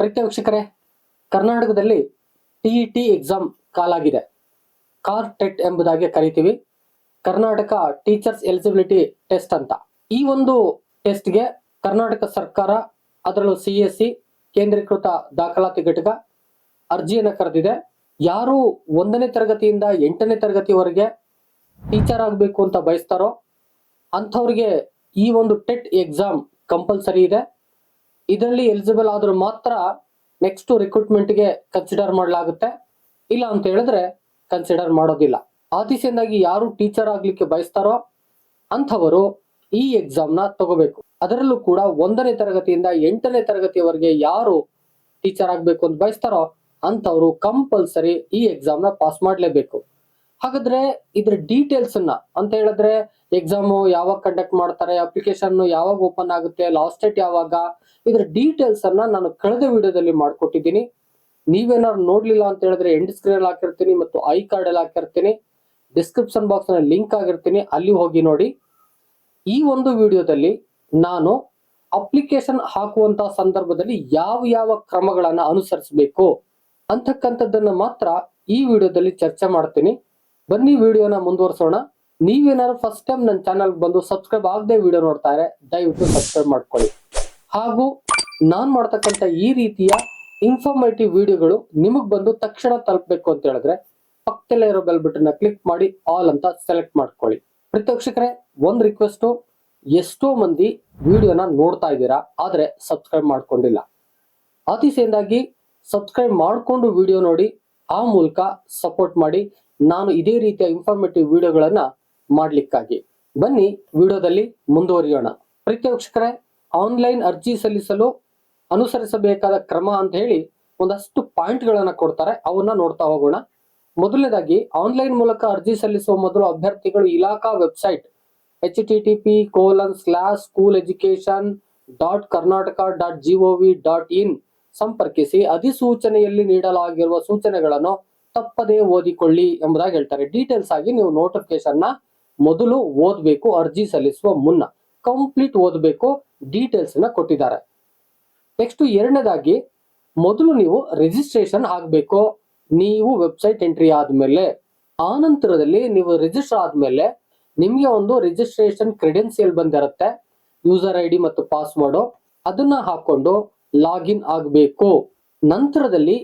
ಪ್ರೀತಿಯ ವೀಕ್ಷಕರೇ ಕರ್ನಾಟಕದಲ್ಲಿ ಟಿಇಟಿ ಎಕ್ಸಾಮ್ ಕಾಲಾಗಿದೆ. ಕಾರ್ ಟೆಟ್ ಎಂಬುದಾಗಿ ಕರಿತೀವಿ. ಕರ್ನಾಟಕ ಟೀಚರ್ಸ್ ಎಲಿಜಿಬಿಲಿಟಿ ಟೆಸ್ಟ್ ಅಂತ. ಈ ಒಂದು ಟೆಸ್ಟ್ಗೆ ಕರ್ನಾಟಕ ಸರ್ಕಾರ ಅದರಲ್ಲೂ ಸಿ ಎಸ್ ಸಿ ಕೇಂದ್ರೀಕೃತ ದಾಖಲಾತಿ ಘಟಕ ಅರ್ಜಿಯನ್ನು ಕರೆದಿದೆ. ಯಾರು ಒಂದನೇ ತರಗತಿಯಿಂದ ಎಂಟನೇ ತರಗತಿವರೆಗೆ ಟೀಚರ್ ಆಗಬೇಕು ಅಂತ ಬಯಸ್ತಾರೋ ಅಂಥವ್ರಿಗೆ ಈ ಒಂದು ಟೆಟ್ ಎಕ್ಸಾಮ್ ಕಂಪಲ್ಸರಿ ಇದೆ. ಇದರಲ್ಲಿ ಎಲಿಜಿಬಲ್ ಆದ್ರೂ ಮಾತ್ರ ನೆಕ್ಸ್ಟ್ ರಿಕ್ರೂಟ್ಮೆಂಟ್ಗೆ ಕನ್ಸಿಡರ್ ಮಾಡಲಾಗುತ್ತೆ. ಇಲ್ಲ ಅಂತ ಹೇಳಿದ್ರೆ ಕನ್ಸಿಡರ್ ಮಾಡೋದಿಲ್ಲ. ಆ ಯಾರು ಟೀಚರ್ ಆಗ್ಲಿಕ್ಕೆ ಬಯಸ್ತಾರೋ ಅಂಥವರು ಈ ಎಕ್ಸಾಮ್ನ ತಗೋಬೇಕು. ಅದರಲ್ಲೂ ಕೂಡ ಒಂದನೇ ತರಗತಿಯಿಂದ ಎಂಟನೇ ತರಗತಿಯವರೆಗೆ ಯಾರು ಟೀಚರ್ ಆಗ್ಬೇಕು ಅಂತ ಬಯಸ್ತಾರೋ ಅಂಥವ್ರು ಕಂಪಲ್ಸರಿ ಈ ಎಕ್ಸಾಮ್ನ ಪಾಸ್ ಮಾಡಲೇಬೇಕು. ಹಾಗಾದ್ರೆ ಇದ್ರ ಡೀಟೇಲ್ಸ್ ಅನ್ನ ಅಂತ ಹೇಳಿದ್ರೆ ಎಕ್ಸಾಮ್ ಯಾವಾಗ ಕಂಡಕ್ಟ್ ಮಾಡ್ತಾರೆ ಅಪ್ಲಿಕೇಶನ್ ಯಾವಾಗ ಓಪನ್ ಆಗುತ್ತೆ ಲಾಸ್ಟ್ ಡೇಟ್ ಯಾವಾಗ ಇದ್ರ ಡೀಟೇಲ್ಸ್ ಅನ್ನ ನಾನು ಕಳೆದ ವಿಡಿಯೋದಲ್ಲಿ ಮಾಡ್ಕೊಟ್ಟಿದ್ದೀನಿ. ನೀವೇನಾದ್ರು ನೋಡ್ಲಿಲ್ಲ ಅಂತ ಹೇಳಿದ್ರೆ ಎಂಡ್ ಸ್ಕ್ರೀನ್ ಅಲ್ಲಿ ಹಾಕಿರ್ತೀನಿ ಮತ್ತು ಐ ಕಾರ್ಡ್ ಅಲ್ಲಿ ಹಾಕಿರ್ತೀನಿ. ಡಿಸ್ಕ್ರಿಪ್ಷನ್ ಬಾಕ್ಸ್ನಲ್ಲಿ ಲಿಂಕ್ ಆಗಿರ್ತೀನಿ. ಅಲ್ಲಿ ಹೋಗಿ ನೋಡಿ. ಈ ಒಂದು ವಿಡಿಯೋದಲ್ಲಿ ನಾನು ಅಪ್ಲಿಕೇಶನ್ ಹಾಕುವಂತ ಸಂದರ್ಭದಲ್ಲಿ ಯಾವ ಯಾವ ಕ್ರಮಗಳನ್ನ ಅನುಸರಿಸಬೇಕು ಅಂತಕ್ಕಂಥದ್ದನ್ನ ಮಾತ್ರ ಈ ವಿಡಿಯೋದಲ್ಲಿ ಚರ್ಚೆ ಮಾಡ್ತೀನಿ. ಬನ್ನಿ ವಿಡಿಯೋನ ಮುಂದುವರಿಸೋಣ. ನೀವೇನಾದ್ರು ಫಸ್ಟ್ ಟೈಮ್ ನನ್ನ ಚಾನಲ್ ಬಂದು ಸಬ್ಸ್ಕ್ರೈಬ್ ಆಗದೆ ವಿಡಿಯೋ ನೋಡ್ತಾರೆ ದಯವಿಟ್ಟು ಸಬ್ಸ್ಕ್ರೈಬ್ ಮಾಡ್ಕೊಳ್ಳಿ. ಹಾಗೂ ನಾನು ಮಾಡ್ತಕ್ಕಂಥ ಈ ರೀತಿಯ ಇನ್ಫಾರ್ಮೇಟಿವ್ ವಿಡಿಯೋಗಳು ನಿಮಗೆ ಬಂದು ತಕ್ಷಣ ತಲುಪಬೇಕು ಅಂತ ಹೇಳಿದ್ರೆ ಪಕ್ಕದಲ್ಲೇ ಇರೋ ಬೆಲ್ ಬಟನ್ ಕ್ಲಿಕ್ ಮಾಡಿ ಆಲ್ ಅಂತ ಸೆಲೆಕ್ಟ್ ಮಾಡ್ಕೊಳ್ಳಿ. ಪ್ರತ್ಯಕ್ಷಕರೇ, ಒಂದು ರಿಕ್ವೆಸ್ಟ್ ಎಷ್ಟೋ ಮಂದಿ ವಿಡಿಯೋನ ನೋಡ್ತಾ ಇದ್ದೀರಾ, ಆದರೆ ಸಬ್ಸ್ಕ್ರೈಬ್ ಮಾಡ್ಕೊಂಡಿಲ್ಲ. ಅತಿಶಯಿಂದಾಗಿ ಸಬ್ಸ್ಕ್ರೈಬ್ ಮಾಡಿಕೊಂಡು ವಿಡಿಯೋ ನೋಡಿ, ಆ ಮೂಲಕ ಸಪೋರ್ಟ್ ಮಾಡಿ, ನಾನು ಇದೇ ರೀತಿಯ ಇನ್ಫಾರ್ಮೇಟಿವ್ ವಿಡಿಯೋಗಳನ್ನ ಮಾಡಲಿಕ್ಕಾಗಿ. ಬನ್ನಿ ವಿಡಿಯೋದಲ್ಲಿ ಮುಂದುವರಿಯೋಣ. ಪ್ರತ್ಯಕ್ಷಕರೇ ಆನ್ಲೈನ್ ಅರ್ಜಿ ಸಲ್ಲಿಸಲು ಅನುಸರಿಸಬೇಕಾದ ಕ್ರಮ ಅಂತ ಹೇಳಿ ಒಂದಷ್ಟು ಪಾಯಿಂಟ್ ಗಳನ್ನ ಕೊಡ್ತಾರೆ. ಅವನ್ನ ನೋಡ್ತಾ ಹೋಗೋಣ. ಮೊದಲನೇದಾಗಿ, ಆನ್ಲೈನ್ ಮೂಲಕ ಅರ್ಜಿ ಸಲ್ಲಿಸುವ ಮೊದಲು ಅಭ್ಯರ್ಥಿಗಳು ಇಲಾಖಾ website H T T P colon slash school education dot Karnataka dot GOV dot in ಸಂಪರ್ಕಿಸಿ ಅಧಿಸೂಚನೆಯಲ್ಲಿ ನೀಡಲಾಗಿರುವ ಸೂಚನೆಗಳನ್ನು ತಪ್ಪದೇ ಓದಿಕೊಳ್ಳಿ ಎಂಬುದಾಗಿ ಹೇಳ್ತಾರೆ. ಡೀಟೇಲ್ಸ್ ಆಗಿ ನೀವು ನೋಟಿಫಿಕೇಶನ್ನ ಮೊದಲು ಓದಬೇಕು, ಅರ್ಜಿ ಸಲ್ಲಿಸುವ ಮುನ್ನ. ಕಂಪ್ಲೀಟ್ ಓದಬೇಕು ಡೀಟೇಲ್ಸ್ನ ಕೊಟ್ಟಿದ್ದಾರೆ. ನೆಕ್ಸ್ಟ್ ಎರಡನೇದಾಗಿ, ಮೊದಲು ನೀವು ರಿಜಿಸ್ಟ್ರೇಷನ್ ಆಗಬೇಕು. ನೀವು ವೆಬ್ಸೈಟ್ ಎಂಟ್ರಿ ಆದ್ಮೇಲೆ ಆ ನಂತರದಲ್ಲಿ ನೀವು ರಿಜಿಸ್ಟರ್ ಆದ್ಮೇಲೆ, ನಿಮಗೆ ಒಂದು ರಿಜಿಸ್ಟ್ರೇಷನ್ ಕ್ರೆಡೆನ್ಸಿಯಲ್ ಬಂದಿರುತ್ತೆ. ಯೂಸರ್ ಐ ಡಿ ಮತ್ತು ಪಾಸ್ವರ್ಡು ಅದನ್ನ ಹಾಕೊಂಡು ಲಾಗಿನ್ ಆಗಬೇಕು. ನಂತರದಲ್ಲಿ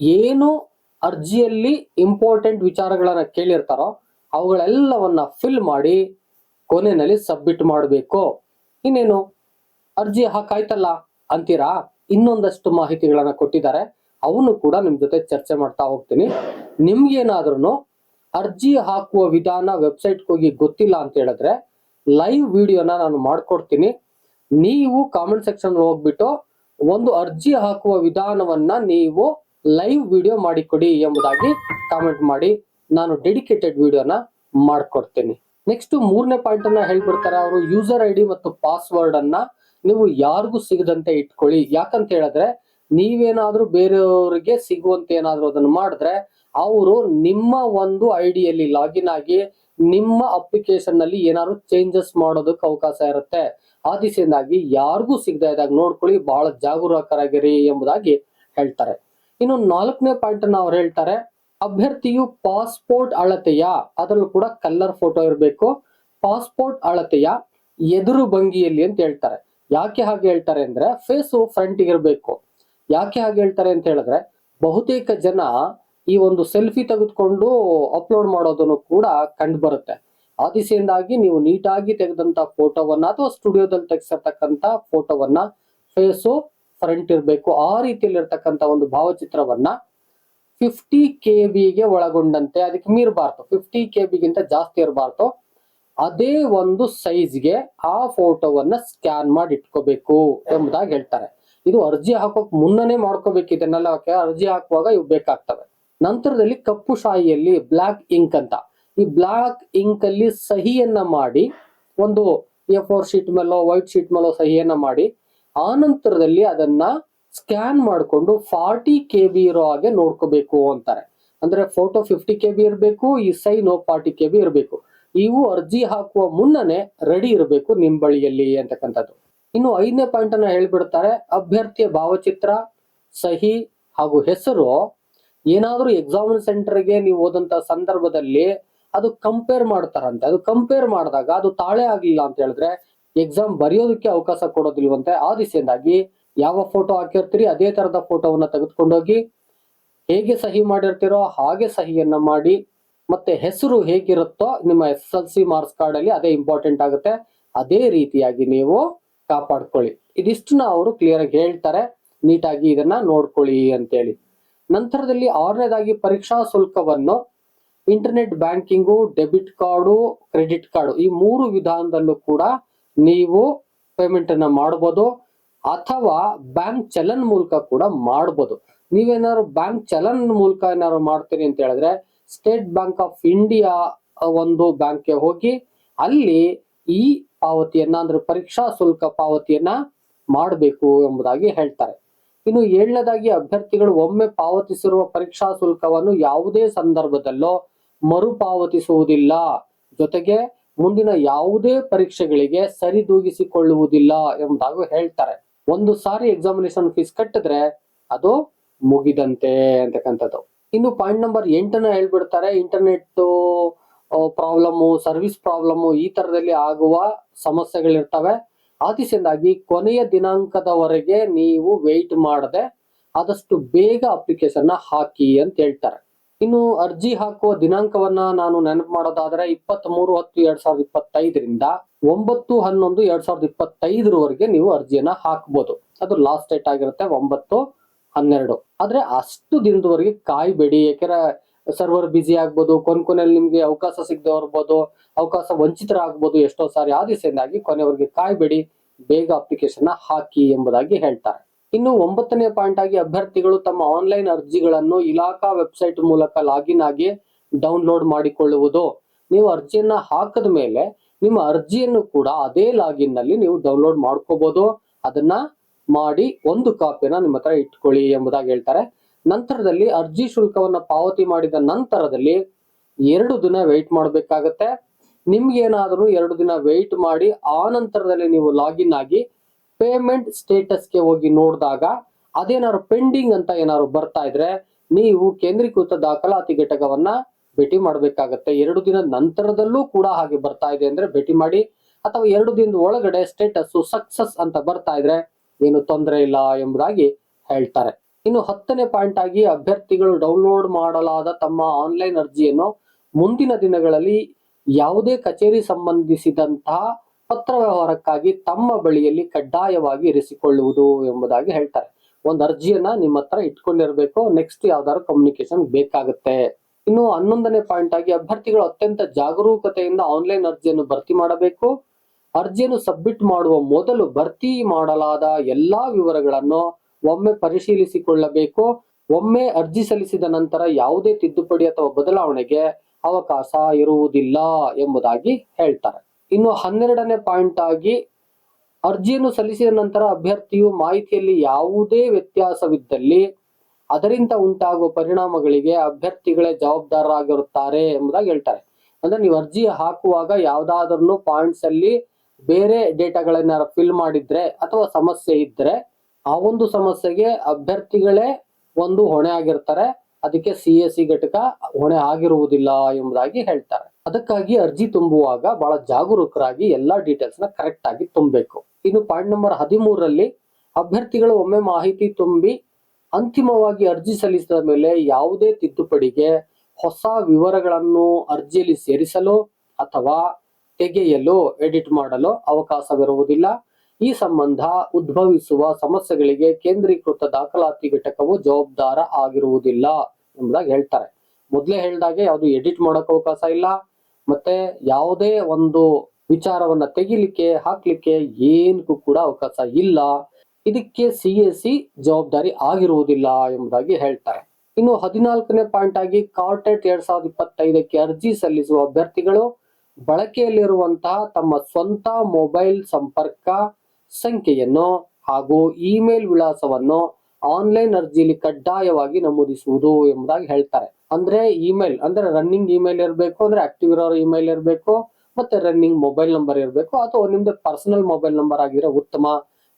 ಏನು ಅರ್ಜಿಯಲ್ಲಿ ಇಂಪಾರ್ಟೆಂಟ್ ವಿಚಾರಗಳನ್ನ ಕೇಳಿರ್ತಾರೋ, ಅವುಗಳೆಲ್ಲವನ್ನ ಫಿಲ್ ಮಾಡಿ ಕೊನೆಯಲ್ಲಿ ಸಬ್ಮಿಟ್ ಮಾಡಬೇಕು. ಇನ್ನೇನು? ಅರ್ಜಿ ಹಾಕಾಯ್ತಲ್ಲ ಅಂತೀರಾ? ಇನ್ನೊಂದಷ್ಟು ಮಾಹಿತಿಗಳನ್ನ ಕೊಟ್ಟಿದ್ದಾರೆ. ಅವನು ಕೂಡ ನಿಮ್ ಜೊತೆ ಚರ್ಚೆ ಮಾಡ್ತಾ ಹೋಗ್ತೀನಿ. ನಿಮ್ಗೇನಾದ್ರೂ ಅರ್ಜಿ ಹಾಕುವ ವಿಧಾನ ವೆಬ್ಸೈಟ್ ಹೋಗಿ ಗೊತ್ತಿಲ್ಲ ಅಂತ ಹೇಳಿದ್ರೆ ಲೈವ್ ವಿಡಿಯೋನ ನಾನು ಮಾಡ್ಕೊಡ್ತೀನಿ. ನೀವು ಕಾಮೆಂಟ್ ಸೆಕ್ಷನ್ ಹೋಗ್ಬಿಟ್ಟು ಒಂದು ಅರ್ಜಿ ಹಾಕುವ ವಿಧಾನವನ್ನ ನೀವು ಲೈವ್ ವಿಡಿಯೋ ಮಾಡಿಕೊಡಿ ಎಂಬುದಾಗಿ ಕಾಮೆಂಟ್ ಮಾಡಿ ನಾನು ಡೆಡಿಕೇಟೆಡ್ ವಿಡಿಯೋನ ಮಾಡ್ಕೊಡ್ತೀನಿ. ನೆಕ್ಸ್ಟ್ ಮೂರನೇ ಪಾಯಿಂಟ್ ಅನ್ನ ಹೇಳ್ಬಿಡ್ತಾರೆ ಅವರು, ಯೂಸರ್ ಐ ಡಿ ಮತ್ತು ಪಾಸ್ವರ್ಡ್ ಅನ್ನ ನೀವು ಯಾರಿಗೂ ಸಿಗದಂತೆ ಇಟ್ಕೊಳ್ಳಿ. ಯಾಕಂತ ಹೇಳಿದ್ರೆ, ನೀವೇನಾದ್ರೂ ಬೇರೆಯವರಿಗೆ ಸಿಗುವಂತೆ ಏನಾದ್ರೂ ಅದನ್ನ ಮಾಡಿದ್ರೆ, ಅವರು ನಿಮ್ಮ ಒಂದು ಐಡಿಯಲ್ಲಿ ಲಾಗಿನ್ ಆಗಿ ನಿಮ್ಮ ಅಪ್ಲಿಕೇಶನ್ನಲ್ಲಿ ಏನಾದ್ರು ಚೇಂಜಸ್ ಮಾಡೋದಕ್ಕೆ ಅವಕಾಶ ಇರುತ್ತೆ. ಆ ದಿಸೆಯಿಂದಾಗಿ ಯಾರಿಗೂ ಸಿಗದೇ ಇದ್ದಾಗ ನೋಡ್ಕೊಳ್ಳಿ, ಬಹಳ ಜಾಗರೂಕರಾಗಿರಿ ಎಂಬುದಾಗಿ ಹೇಳ್ತಾರೆ. ಇನ್ನು ನಾಲ್ಕನೇ ಪಾಯಿಂಟ್ ಅನ್ನ ಅವ್ರು ಹೇಳ್ತಾರೆ, ಅಭ್ಯರ್ಥಿಯು ಪಾಸ್ಪೋರ್ಟ್ ಅಳತೆಯ, ಅದರಲ್ಲೂ ಕೂಡ ಕಲ್ಲರ್ ಫೋಟೋ ಇರಬೇಕು. ಪಾಸ್ಪೋರ್ಟ್ ಅಳತೆಯ ಎದುರು ಭಂಗಿಯಲ್ಲಿ ಅಂತ ಹೇಳ್ತಾರೆ. ಯಾಕೆ ಹಾಗೆ ಹೇಳ್ತಾರೆ ಅಂದ್ರೆ ಫೇಸು ಫ್ರಂಟ್ ಇರಬೇಕು. ಯಾಕೆ ಹಾಗೆ ಹೇಳ್ತಾರೆ ಅಂತ ಹೇಳಿದ್ರೆ ಬಹುತೇಕ ಜನ ಈ ಒಂದು ಸೆಲ್ಫಿ ತೆಗೆದುಕೊಂಡು ಅಪ್ಲೋಡ್ ಮಾಡೋದನ್ನು ಕೂಡ ಕಂಡು ಬರುತ್ತೆ. ಆ ದಿಸೆಯಿಂದಾಗಿ ನೀವು ನೀಟಾಗಿ ತೆಗೆದಂತ ಫೋಟೋವನ್ನ ಅಥವಾ ಸ್ಟುಡಿಯೋದಲ್ಲಿ ತೆಗೆಸಿರ್ತಕ್ಕಂಥ ಫೋಟೋವನ್ನ ಫೇಸು ಫ್ರಂಟ್ ಇರಬೇಕು. ಆ ರೀತಿಯಲ್ಲಿ ಇರ್ತಕ್ಕಂತ ಒಂದು ಭಾವಚಿತ್ರವನ್ನ ಫಿಫ್ಟಿ ಕೆ ಬಿಗೆ ಒಳಗೊಂಡಂತೆ, ಅದಕ್ಕೆ ಮೀರಬಾರ್ದು. ಫಿಫ್ಟಿ ಕೆ ಬಿಗಿಂತ ಜಾಸ್ತಿ ಇರಬಾರ್ದು. ಅದೇ ಒಂದು ಸೈಜ್ಗೆ ಆ ಫೋಟೋವನ್ನ ಸ್ಕ್ಯಾನ್ ಮಾಡಿ ಇಟ್ಕೋಬೇಕು ಎಂಬುದಾಗಿ ಹೇಳ್ತಾರೆ. ಇದು ಅರ್ಜಿ ಹಾಕೋಕ್ ಮುನ್ನನೇ ಮಾಡ್ಕೋಬೇಕು ಇದನ್ನೆಲ್ಲ ಅರ್ಜಿ ಹಾಕುವಾಗ ಇವು ಬೇಕಾಗ್ತವೆ. ನಂತರದಲ್ಲಿ ಕಪ್ಪು ಶಾಯಿಯಲ್ಲಿ ಬ್ಲಾಕ್ ಇಂಕ್ ಅಂತ. ಈ ಬ್ಲಾಕ್ ಇಂಕ್ ಅಲ್ಲಿ ಸಹಿಯನ್ನ ಮಾಡಿ, ಒಂದು ಎ ಫೋರ್ ಶೀಟ್ ಮೇಲೋ ವೈಟ್ ಶೀಟ್ ಮೇಲೋ ಸಹಿಯನ್ನ ಮಾಡಿ, ಆ ನಂತರದಲ್ಲಿ ಅದನ್ನ ಸ್ಕ್ಯಾನ್ ಮಾಡಿಕೊಂಡು ಫಾರ್ಟಿ ಕೆ ಬಿ ಇರೋ ಹಾಗೆ ನೋಡ್ಕೋಬೇಕು ಅಂತಾರೆ. ಅಂದ್ರೆ ಫೋಟೋ ಫಿಫ್ಟಿ ಕೆ ಬಿ ಇರಬೇಕು, ಈ ಸೈನ್ ಫಾರ್ಟಿ ಕೆ ಬಿ ಇರಬೇಕು. ಇವು ಅರ್ಜಿ ಹಾಕುವ ಮುನ್ನನೆ ರೆಡಿ ಇರಬೇಕು ನಿಮ್ಮ ಬಳಿಯಲ್ಲಿ ಅಂತಕ್ಕಂಥದ್ದು. ಇನ್ನು ಐದನೇ ಪಾಯಿಂಟ್ ಅನ್ನ ಹೇಳ್ಬಿಡ್ತಾರೆ, ಅಭ್ಯರ್ಥಿಯ ಭಾವಚಿತ್ರ, ಸಹಿ ಹಾಗೂ ಹೆಸರು. ಏನಾದರೂ ಎಕ್ಸಾಮ್ ಸೆಂಟರ್ಗೆ ನೀವು ಹೋದಂತ ಸಂದರ್ಭದಲ್ಲಿ ಅದು ಕಂಪೇರ್ ಮಾಡ್ತಾರಂತೆ. ಅದು ಕಂಪೇರ್ ಮಾಡಿದಾಗ ಅದು ತಾಳೆ ಆಗ್ಲಿಲ್ಲ ಅಂತ ಹೇಳಿದ್ರೆ ಎಕ್ಸಾಮ್ ಬರೆಯೋದಕ್ಕೆ ಅವಕಾಶ ಕೊಡೋದಿಲ್ವಂತೆ. ಆ ದಿಸೆಯಿಂದಾಗಿ ಯಾವ ಫೋಟೋ ಹಾಕಿರ್ತೀರಿ, ಅದೇ ತರದ ಫೋಟೋವನ್ನ ತೆಗೆದುಕೊಂಡೋಗಿ ಹೇಗೆ ಸಹಿ ಮಾಡಿರ್ತೀರೋ ಹಾಗೆ ಸಹಿಯನ್ನ ಮಾಡಿ ಮತ್ತೆ ಹೆಸರು ಹೇಗಿರುತ್ತೋ ನಿಮ್ಮ S L C marks card ಅಲ್ಲಿ ಅದೇ ಇಂಪಾರ್ಟೆಂಟ್ ಆಗುತ್ತೆ. ಅದೇ ರೀತಿಯಾಗಿ ನೀವು ಕಾಪಾಡ್ಕೊಳ್ಳಿ. ಇದಿಷ್ಟನ್ನ ಅವರು ಕ್ಲಿಯರ್ ಆಗಿ ಹೇಳ್ತಾರೆ. ನೀಟಾಗಿ ಇದನ್ನ ನೋಡ್ಕೊಳ್ಳಿ ಅಂತೇಳಿ. ನಂತರದಲ್ಲಿ ಆರನೇದಾಗಿ ಪರೀಕ್ಷಾ ಶುಲ್ಕವನ್ನು internet banking debit card credit card ಈ ಮೂರು ವಿಧಾನದಲ್ಲೂ ಕೂಡ ನೀವು ಪೇಮೆಂಟ್ ಅನ್ನ ಮಾಡಬಹುದು ಅಥವಾ ಬ್ಯಾಂಕ್ ಚಲನ್ ಮೂಲಕ ಕೂಡ ಮಾಡಬಹುದು ನೀವೇನಾದ್ರು ಬ್ಯಾಂಕ್ ಚಲನ್ ಮೂಲಕ ಏನಾದ್ರು ಮಾಡ್ತೀರಿ ಅಂತ ಹೇಳಿದ್ರೆ ಸ್ಟೇಟ್ ಬ್ಯಾಂಕ್ ಆಫ್ ಇಂಡಿಯಾ ಒಂದು ಬ್ಯಾಂಕ್ಗೆ ಹೋಗಿ ಅಲ್ಲಿ ಈ ಪಾವತಿಯನ್ನ, ಅಂದ್ರೆ ಪರೀಕ್ಷಾ ಶುಲ್ಕ ಪಾವತಿಯನ್ನ ಮಾಡಬೇಕು ಎಂಬುದಾಗಿ ಹೇಳ್ತಾರೆ. ಇನ್ನು ಏಳನೇದಾಗಿ ಅಭ್ಯರ್ಥಿಗಳು ಒಮ್ಮೆ ಪಾವತಿಸಿರುವ ಪರೀಕ್ಷಾ ಶುಲ್ಕವನ್ನು ಯಾವುದೇ ಸಂದರ್ಭದಲ್ಲೋ ಮರುಪಾವತಿಸುವುದಿಲ್ಲ. ಜೊತೆಗೆ ಮುಂದಿನ ಯಾವುದೇ ಪರೀಕ್ಷೆಗಳಿಗೆ ಸರಿದೂಗಿಸಿಕೊಳ್ಳುವುದಿಲ್ಲ ಎಂಬುದಾಗಿ ಹೇಳ್ತಾರೆ. ಒಂದು ಸಾರಿ ಎಕ್ಸಾಮಿನೇಷನ್ ಫೀಸ್ ಕಟ್ಟಿದ್ರೆ ಅದು ಮುಗಿದಂತೆ ಅಂತಕ್ಕಂಥದ್ದು. ಇನ್ನು ಪಾಯಿಂಟ್ ನಂಬರ್ ಎಂಟನ್ನ ಹೇಳ್ಬಿಡ್ತಾರೆ. ಇಂಟರ್ನೆಟ್ ಪ್ರಾಬ್ಲಮ್ ಸರ್ವಿಸ್ ಪ್ರಾಬ್ಲಮ್ ಈ ತರದಲ್ಲಿ ಆಗುವ ಸಮಸ್ಯೆಗಳಿರ್ತವೆ. ಆ ದಿಸೆಯಿಂದಾಗಿ ಕೊನೆಯ ದಿನಾಂಕದವರೆಗೆ ನೀವು ವೆಯ್ಟ್ ಮಾಡದೆ ಆದಷ್ಟು ಬೇಗ ಅಪ್ಲಿಕೇಶನ್ ಹಾಕಿ ಅಂತ ಹೇಳ್ತಾರೆ. ಇನ್ನು ಅರ್ಜಿ ಹಾಕುವ ದಿನಾಂಕವನ್ನ ನಾನು ನೆನಪು ಮಾಡೋದಾದ್ರೆ ಇಪ್ಪತ್ತ್ ಮೂರು ಹತ್ತು ಎರಡ್ ಸಾವಿರದ ಇಪ್ಪತ್ತೈದರಿಂದ ಒಂಬತ್ತು ಹನ್ನೊಂದು ಎರಡ್ ಸಾವಿರದ ಇಪ್ಪತ್ತೈದರವರೆಗೆ ನೀವು ಅರ್ಜಿಯನ್ನ ಹಾಕ್ಬೋದು. ಅದು ಲಾಸ್ಟ್ ಡೇಟ್ ಆಗಿರುತ್ತೆ ಒಂಬತ್ತು ಹನ್ನೆರಡು. ಆದ್ರೆ ಅಷ್ಟು ದಿನದವರೆಗೆ ಕಾಯ್ಬೇಡಿ ಯಾಕೆಂದ್ರೆ ಸರ್ವರ್ ಬಿಸಿ ಆಗ್ಬೋದು ಕೊನೆ ಕೊನೆಯಲ್ಲಿ ನಿಮ್ಗೆ ಅವಕಾಶ ಸಿಗದೆ ಇರ್ಬೋದು, ಅವಕಾಶ ವಂಚಿತರಾಗ್ಬೋದು ಎಷ್ಟೋ ಸಾರಿ ಆ ದಿಸೆಯಿಂದಾಗಿ ಕೊನೆವರೆಗೆ ಕಾಯ್ಬೇಡಿ ಬೇಗ ಅಪ್ಲಿಕೇಶನ್ ಹಾಕಿ ಎಂಬುದಾಗಿ ಹೇಳ್ತಾರೆ. ಇನ್ನು ಒಂಬತ್ತನೇ ಪಾಯಿಂಟ್ ಆಗಿ ಅಭ್ಯರ್ಥಿಗಳು ತಮ್ಮ ಆನ್ಲೈನ್ ಅರ್ಜಿಗಳನ್ನು ಇಲಾಖಾ ವೆಬ್ಸೈಟ್ ಮೂಲಕ ಲಾಗಿನ್ ಆಗಿ ಡೌನ್ಲೋಡ್ ಮಾಡಿಕೊಳ್ಳುವುದು. ನೀವು ಅರ್ಜಿಯನ್ನ ಹಾಕದ ಮೇಲೆ ನಿಮ್ಮ ಅರ್ಜಿಯನ್ನು ಕೂಡ ಅದೇ ಲಾಗಿನ್ನಲ್ಲಿ ನೀವು ಡೌನ್ಲೋಡ್ ಮಾಡ್ಕೋಬಹುದು ಅದನ್ನ ಮಾಡಿ ಒಂದು ಕಾಪಿನ ನಿಮ್ಮ ಹತ್ರ ಇಟ್ಕೊಳ್ಳಿ ಎಂಬುದಾಗಿ ಹೇಳ್ತಾರೆ. ನಂತರದಲ್ಲಿ ಅರ್ಜಿ ಶುಲ್ಕವನ್ನ ಪಾವತಿ ಮಾಡಿದ ನಂತರದಲ್ಲಿ ಎರಡು ದಿನ ವೆಯ್ಟ್ ಮಾಡಬೇಕಾಗತ್ತೆ. ನಿಮ್ಗೇನಾದ್ರೂ ಎರಡು ದಿನ ವೆಯ್ಟ್ ಮಾಡಿ ಆ ನಂತರದಲ್ಲಿ ನೀವು ಲಾಗಿನ್ ಆಗಿ ಪೇಮೆಂಟ್ ಸ್ಟೇಟಸ್ಗೆ ಹೋಗಿ ನೋಡಿದಾಗ ಅದೇನಾದ್ರು ಪೆಂಡಿಂಗ್ ಅಂತ ಏನಾದ್ರು ಬರ್ತಾ ಇದ್ರೆ ನೀವು ಕೇಂದ್ರೀಕೃತ ದಾಖಲಾತಿ ಘಟಕವನ್ನ ಭೇಟಿ ಮಾಡಬೇಕಾಗತ್ತೆ. ಎರಡು ದಿನ ನಂತರದಲ್ಲೂ ಕೂಡ ಹಾಗೆ ಬರ್ತಾ ಇದೆ ಅಂದ್ರೆ ಭೇಟಿ ಮಾಡಿ. ಅಥವಾ ಎರಡು ದಿನದ ಒಳಗಡೆ ಸ್ಟೇಟಸ್ ಸಕ್ಸಸ್ ಅಂತ ಬರ್ತಾ ಇದ್ರೆ ಏನು ತೊಂದರೆ ಇಲ್ಲ ಎಂಬುದಾಗಿ ಹೇಳ್ತಾರೆ. ಇನ್ನು ಹತ್ತನೇ ಪಾಯಿಂಟ್ ಆಗಿ ಅಭ್ಯರ್ಥಿಗಳು ಡೌನ್ಲೋಡ್ ಮಾಡಲಾದ ತಮ್ಮ ಆನ್ಲೈನ್ ಅರ್ಜಿಯನ್ನು ಮುಂದಿನ ದಿನಗಳಲ್ಲಿ ಯಾವುದೇ ಕಚೇರಿ ಸಂಬಂಧಿಸಿದಂತಹ ಪತ್ರ ವ್ಯವಹಾರಕ್ಕಾಗಿ ತಮ್ಮ ಬಳಿಯಲ್ಲಿ ಕಡ್ಡಾಯವಾಗಿ ಇರಿಸಿಕೊಳ್ಳುವುದು ಎಂಬುದಾಗಿ ಹೇಳ್ತಾರೆ. ಒಂದು ಅರ್ಜಿಯನ್ನ ನಿಮ್ಮ ಹತ್ರ ಇಟ್ಕೊಂಡಿರ್ಬೇಕು ನೆಕ್ಸ್ಟ್ ಯಾವ್ದಾದ್ರು ಕಮ್ಯುನಿಕೇಶನ್ ಬೇಕಾಗುತ್ತೆ. ಇನ್ನು ಹನ್ನೊಂದನೇ ಪಾಯಿಂಟ್ ಆಗಿ ಅಭ್ಯರ್ಥಿಗಳು ಅತ್ಯಂತ ಜಾಗರೂಕತೆಯಿಂದ ಆನ್ಲೈನ್ ಅರ್ಜಿಯನ್ನು ಭರ್ತಿ ಮಾಡಬೇಕು. ಅರ್ಜಿಯನ್ನು ಸಬ್ಮಿಟ್ ಮಾಡುವ ಮೊದಲು ಭರ್ತಿ ಮಾಡಲಾದ ಎಲ್ಲಾ ವಿವರಗಳನ್ನು ಒಮ್ಮೆ ಪರಿಶೀಲಿಸಿಕೊಳ್ಳಬೇಕು. ಒಮ್ಮೆ ಅರ್ಜಿ ಸಲ್ಲಿಸಿದ ನಂತರ ಯಾವುದೇ ತಿದ್ದುಪಡಿ ಅಥವಾ ಬದಲಾವಣೆಗೆ ಅವಕಾಶ ಇರುವುದಿಲ್ಲ ಎಂಬುದಾಗಿ ಹೇಳ್ತಾರೆ. ಇನ್ನು ಹನ್ನೆರಡನೇ ಪಾಯಿಂಟ್ ಆಗಿ ಅರ್ಜಿಯನ್ನು ಸಲ್ಲಿಸಿದ ನಂತರ ಅಭ್ಯರ್ಥಿಯು ಮಾಹಿತಿಯಲ್ಲಿ ಯಾವುದೇ ವ್ಯತ್ಯಾಸವಿದ್ದಲ್ಲಿ ಅದರಿಂದ ಉಂಟಾಗುವ ಪರಿಣಾಮಗಳಿಗೆ ಅಭ್ಯರ್ಥಿಗಳೇ ಜವಾಬ್ದಾರರಾಗಿರುತ್ತಾರೆ ಎಂಬುದಾಗಿ ಹೇಳ್ತಾರೆ. ಅಂದ್ರೆ ನೀವು ಅರ್ಜಿ ಹಾಕುವಾಗ ಯಾವ್ದಾದ್ರೂ ಪಾಯಿಂಟ್ಸ್ ಅಲ್ಲಿ ಬೇರೆ ಡೇಟಾಗಳನ್ನ ಫಿಲ್ ಮಾಡಿದ್ರೆ ಅಥವಾ ಸಮಸ್ಯೆ ಇದ್ರೆ ಆ ಒಂದು ಸಮಸ್ಯೆಗೆ ಅಭ್ಯರ್ಥಿಗಳೇ ಒಂದು ಹೊಣೆ ಆಗಿರ್ತಾರೆ. ಅದಕ್ಕೆ ಸಿ ಎಸ್ ಸಿ ಘಟಕ ಹೊಣೆ ಆಗಿರುವುದಿಲ್ಲ ಎಂಬುದಾಗಿ ಹೇಳ್ತಾರೆ. ಅದಕ್ಕಾಗಿ ಅರ್ಜಿ ತುಂಬುವಾಗ ಬಹಳ ಜಾಗರೂಕರಾಗಿ ಎಲ್ಲಾ ಡೀಟೇಲ್ಸ್ನ ಕರೆಕ್ಟ್ ಆಗಿ ತುಂಬಬೇಕು. ಇನ್ನು ಪಾಯಿಂಟ್ ನಂಬರ್ ಹದಿಮೂರರಲ್ಲಿ ಅಭ್ಯರ್ಥಿಗಳು ಒಮ್ಮೆ ಮಾಹಿತಿ ತುಂಬಿ ಅಂತಿಮವಾಗಿ ಅರ್ಜಿ ಸಲ್ಲಿಸಿದ ಮೇಲೆ ಯಾವುದೇ ತಿದ್ದುಪಡಿಗೆ ಹೊಸ ವಿವರಗಳನ್ನು ಅರ್ಜಿಯಲ್ಲಿ ಸೇರಿಸಲು ಅಥವಾ ತೆಗೆಯಲು ಎಡಿಟ್ ಮಾಡಲು ಅವಕಾಶವಿರುವುದಿಲ್ಲ. ಈ ಸಂಬಂಧ ಉದ್ಭವಿಸುವ ಸಮಸ್ಯೆಗಳಿಗೆ ಕೇಂದ್ರೀಕೃತ ದಾಖಲಾತಿ ಘಟಕವು ಜವಾಬ್ದಾರ ಆಗಿರುವುದಿಲ್ಲ ಎಂಬುದಾಗಿ ಹೇಳ್ತಾರೆ. ಮೊದಲೇ ಹೇಳಿದಾಗೆ ಯಾವುದು ಎಡಿಟ್ ಮಾಡೋಕೆ ಅವಕಾಶ ಇಲ್ಲ. ಮತ್ತೆ ಯಾವುದೇ ಒಂದು ವಿಚಾರವನ್ನ ತೆಗಿಲಿಕ್ಕೆ, ಹಾಕ್ಲಿಕ್ಕೆ ಏನಕ್ಕೂ ಕೂಡ ಅವಕಾಶ ಇಲ್ಲ. ಇದಕ್ಕೆ ಸಿ ಎಸ್ ಸಿ ಜವಾಬ್ದಾರಿ ಆಗಿರುವುದಿಲ್ಲ ಎಂಬುದಾಗಿ ಹೇಳ್ತಾರೆ. ಇನ್ನು ಹದಿನಾಲ್ಕನೇ ಪಾಯಿಂಟ್ ಆಗಿ ಕಾರ್ಟೆಟ್ ಎರಡ್ ಸಾವಿರದ ಇಪ್ಪತ್ತೈದಕ್ಕೆ ಅರ್ಜಿ ಸಲ್ಲಿಸುವ ಅಭ್ಯರ್ಥಿಗಳು ಬಳಕೆಯಲ್ಲಿರುವಂತಹ ತಮ್ಮ ಸ್ವಂತ ಮೊಬೈಲ್ ಸಂಪರ್ಕ ಸಂಖ್ಯೆಯನ್ನು ಹಾಗೂ ಇಮೇಲ್ ವಿಳಾಸವನ್ನು ಆನ್ಲೈನ್ ಅರ್ಜಿಯಲ್ಲಿ ಕಡ್ಡಾಯವಾಗಿ ನಮೂದಿಸುವುದು ಎಂಬುದಾಗಿ ಹೇಳ್ತಾರೆ. ಅಂದ್ರೆ ಇಮೇಲ್, ಅಂದ್ರೆ ರನ್ನಿಂಗ್ ಇಮೇಲ್ ಇರಬೇಕು, ಅಂದ್ರೆ ಆಕ್ಟಿವ್ ಇರೋ ಇಮೇಲ್ ಇರಬೇಕು, ಮತ್ತೆ ರನ್ನಿಂಗ್ ಮೊಬೈಲ್ ನಂಬರ್ ಇರಬೇಕು, ಅಥವಾ ನಿಮ್ದು ಪರ್ಸನಲ್ ಮೊಬೈಲ್ ನಂಬರ್ ಆಗಿರೋ ಉತ್ತಮ.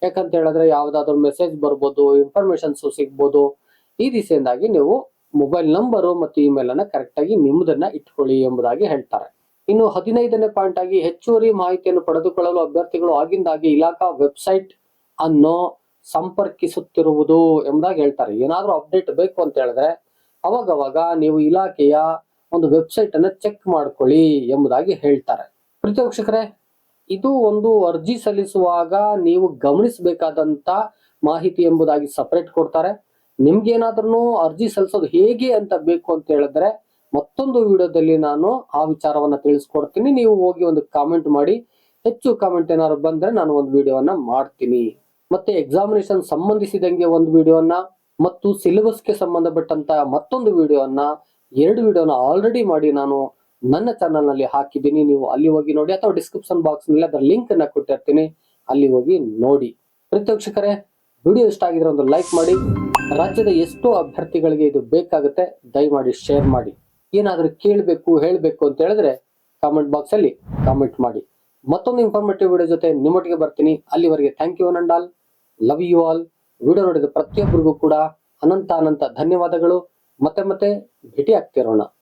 ಯಾಕಂತ ಹೇಳಿದ್ರೆ ಯಾವ್ದಾದ್ರು ಮೆಸೇಜ್ ಬರ್ಬೋದು ಇನ್ಫಾರ್ಮೇಶನ್ಸ್ ಸಿಗ್ಬೋದು. ಈ ದಿಸೆಯಿಂದಾಗಿ ನೀವು ಮೊಬೈಲ್ ನಂಬರು ಮತ್ತು ಇಮೇಲ್ ಅನ್ನ ಕರೆಕ್ಟ್ ಆಗಿ ನಿಮ್ಮದನ್ನ ಇಟ್ಕೊಳ್ಳಿ ಎಂಬುದಾಗಿ ಹೇಳ್ತಾರೆ. ಇನ್ನು ಹದಿನೈದನೇ ಪಾಯಿಂಟ್ ಆಗಿ ಹೆಚ್ಚುವರಿ ಮಾಹಿತಿಯನ್ನು ಪಡೆದುಕೊಳ್ಳಲು ಅಭ್ಯರ್ಥಿಗಳು ಆಗಿಂದಾಗಿ ಇಲಾಖಾ ವೆಬ್ಸೈಟ್ ಅನ್ನು ಸಂಪರ್ಕಿಸುತ್ತಿರುವುದು ಎಂಬುದಾಗಿ ಹೇಳ್ತಾರೆ. ಏನಾದರೂ ಅಪ್ಡೇಟ್ ಬೇಕು ಅಂತ ಹೇಳಿದ್ರೆ ಅವಾಗವಾಗ ನೀವು ಇಲಾಖೆಯ ಒಂದು ವೆಬ್ಸೈಟ್ ಅನ್ನು ಚೆಕ್ ಮಾಡ್ಕೊಳ್ಳಿ ಎಂಬುದಾಗಿ ಹೇಳ್ತಾರೆ. ಪ್ರೀತಿ ಇದು ಒಂದು ಅರ್ಜಿ ಸಲ್ಲಿಸುವಾಗ ನೀವು ಗಮನಿಸಬೇಕಾದಂತ ಮಾಹಿತಿ ಎಂಬುದಾಗಿ ಸಪರೇಟ್ ಕೊಡ್ತಾರೆ. ನಿಮ್ಗೇನಾದ್ರೂ ಅರ್ಜಿ ಸಲ್ಲಿಸೋದು ಹೇಗೆ ಅಂತ ಬೇಕು ಅಂತ ಹೇಳಿದ್ರೆ ಮತ್ತೊಂದು ವಿಡಿಯೋದಲ್ಲಿ ನಾನು ಆ ವಿಚಾರವನ್ನ ತಿಳಿಸ್ಕೊಡ್ತೀನಿ. ನೀವು ಹೋಗಿ ಒಂದು ಕಾಮೆಂಟ್ ಮಾಡಿ. ಹೆಚ್ಚು ಕಾಮೆಂಟ್ ಏನಾದ್ರು ಬಂದ್ರೆ ನಾನು ಒಂದು ವಿಡಿಯೋವನ್ನ ಮಾಡ್ತೀನಿ. ಮತ್ತೆ ಎಕ್ಸಾಮಿನೇಷನ್ ಸಂಬಂಧಿಸಿದಂಗೆ ಒಂದು ವಿಡಿಯೋನ ಮತ್ತು ಸಿಲೆಬಸ್ಗೆ ಸಂಬಂಧಪಟ್ಟಂತ ಮತ್ತೊಂದು ವಿಡಿಯೋನ ಎರಡು ವಿಡಿಯೋನ ಆಲ್ರೆಡಿ ಮಾಡಿ ನಾನು ನನ್ನ ಚಾನಲ್ನಲ್ಲಿ ಹಾಕಿದ್ದೀನಿ. ನೀವು ಅಲ್ಲಿ ಹೋಗಿ ನೋಡಿ ಅಥವಾ ಡಿಸ್ಕ್ರಿಪ್ಷನ್ ಬಾಕ್ಸ್ನಲ್ಲಿ ಅದರ ಲಿಂಕ್ ಅನ್ನ ಕೊಟ್ಟಿರ್ತೀನಿ. ಅಲ್ಲಿ ಹೋಗಿ ನೋಡಿ. ಪ್ರತ್ಯಕ್ಷಕರೇ ವಿಡಿಯೋ ಇಷ್ಟ ಆಗಿದ್ರೆ ಒಂದು ಲೈಕ್ ಮಾಡಿ. ರಾಜ್ಯದ ಎಷ್ಟೋ ಅಭ್ಯರ್ಥಿಗಳಿಗೆ ಇದು ಬೇಕಾಗುತ್ತೆ. ದಯಮಾಡಿ ಶೇರ್ ಮಾಡಿ. ಏನಾದ್ರೂ ಕೇಳಬೇಕು, ಹೇಳಬೇಕು ಅಂತ ಹೇಳಿದ್ರೆ ಕಾಮೆಂಟ್ ಬಾಕ್ಸ್ ಅಲ್ಲಿ ಕಾಮೆಂಟ್ ಮಾಡಿ. ಮತ್ತೊಂದು ಇನ್ಫಾರ್ಮೇಟಿವ್ ವಿಡಿಯೋ ಜೊತೆ ನಿಮ್ಮೊಟ್ಟಿಗೆ ಬರ್ತೀನಿ. ಅಲ್ಲಿವರೆಗೆ thank you and all love you all video ನೋಡಿದ ಪ್ರತಿಯೊಬ್ಬರಿಗೂ ಕೂಡ ಅನಂತ ಅನಂತ ಧನ್ಯವಾದಗಳು. ಮತ್ತೆ ಮತ್ತೆ ಭೇಟಿ ಆಗ್ತಿರೋಣ